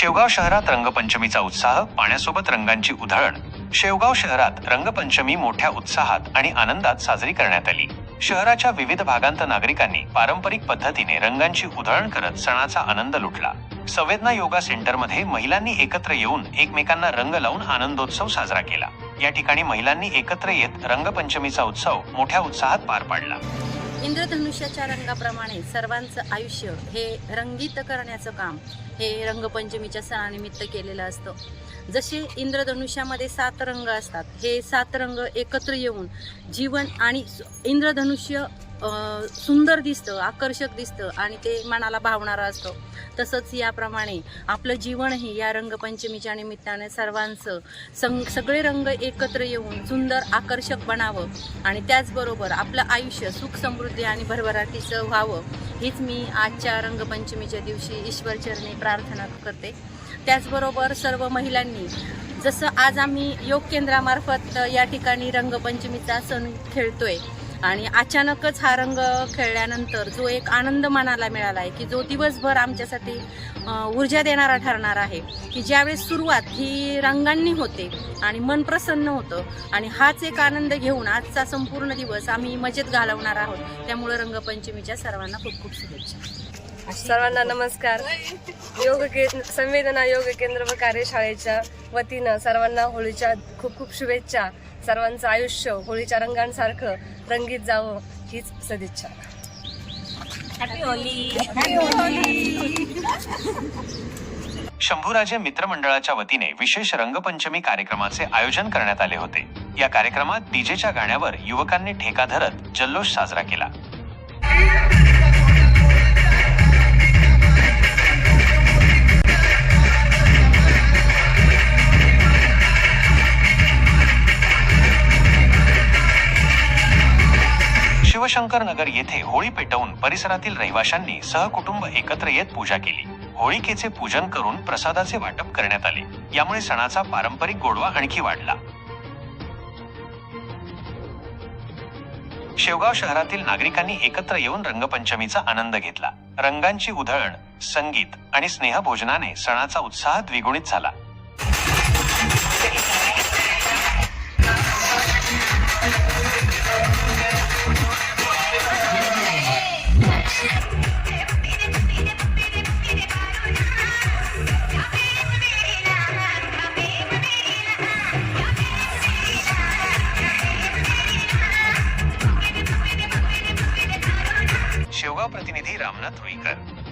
शेवगाव शहरात रंगपंचमीचा उत्साह पाण्यासोबत रंगांची उधळण. शेवगाव शहरात रंगपंचमी मोठ्या उत्साहात आणि आनंदात साजरी करण्यात आली. शहराच्या विविध भागांत नागरिकांनी पारंपरिक पद्धतीने रंगांची उधळण करत सणाचा आनंद लुटला. संवेदना योगा सेंटरमध्ये महिलांनी एकत्र येऊन एकमेकांना रंग लावून आनंदोत्सव साजरा केला. या ठिकाणी महिलांनी एकत्र येत रंगपंचमीचा उत्सव मोठ्या उत्साहात पार पाडला. इंद्रधनुष्याच्या रंगाप्रमाणे सर्वांचं आयुष्य हे रंगीत करण्याचं काम हे रंगपंचमीच्या सणानिमित्त केलेलं असतं. जसे इंद्रधनुष्यामध्ये सात रंग असतात हे सात रंग एकत्र येऊन जीवन आणि इंद्रधनुष्य सुंदर दिसतं आकर्षक दिसतं आणि ते मनाला भावणारं असतं. तसंच याप्रमाणे आपलं जीवनही या रंगपंचमीच्या निमित्ताने सर्वांचं सं सगळे रंग एकत्र येऊन सुंदर आकर्षक बनावं आणि त्याचबरोबर आपलं आयुष्य सुख समृद्धी आणि भरभराटीचं व्हावं हीच मी आजच्या रंगपंचमीच्या दिवशी ईश्वरचरणी प्रार्थना करते. त्याचबरोबर सर्व महिलांनी जसं आज आम्ही योग केंद्रामार्फत या ठिकाणी रंगपंचमीचा सण खेळतोय आणि अचानकच हा रंग खेळल्यानंतर जो एक आनंद मनाला मिळाला आहे की जो दिवसभर आमच्यासाठी ऊर्जा देणारा ठरणार आहे की ज्यावेळेस सुरुवात ही रंगांनी होते आणि मन प्रसन्न होतं आणि हाच एक आनंद घेऊन आजचा संपूर्ण दिवस आम्ही मजेत घालवणार आहोत. त्यामुळे रंगपंचमीच्या सर्वांना खूप खूप शुभेच्छा. सर्वांना नमस्कार. योग केंद्र संवेदना योग केंद्र व कार्यशाळेच्या वतीनं सर्वांना होळीच्या खूप खूप शुभेच्छा. सर्वांचं आयुष्य होळीच्या रंगांसारखं रंगीत जावं हीच सदिच्छा. शंभूराजे मित्रमंडळाच्या वतीने विशेष रंगपंचमी कार्यक्रमाचे आयोजन करण्यात आले होते. या कार्यक्रमात डीजेच्या गाण्यावर युवकांनी ठेका धरत जल्लोष साजरा केला. शंकर नगर येथे होळी पेटवून परिसरातील रहिवाशांनी सहकुटुंब एकत्र येत पूजा केली. होळिकेचे पूजन करून प्रसादाचे वाटप करण्यात आले. यामुळे सणाचा पारंपरिक गोडवा आणखी वाढला. शेवगाव शहरातील नागरिकांनी एकत्र येऊन रंगपंचमीचा आनंद घेतला. रंगांची उधळण संगीत आणि स्नेहभोजनाने सणाचा उत्साह द्विगुणित झाला. शेवगाव प्रतिनिधी रामनाथ रुईकर.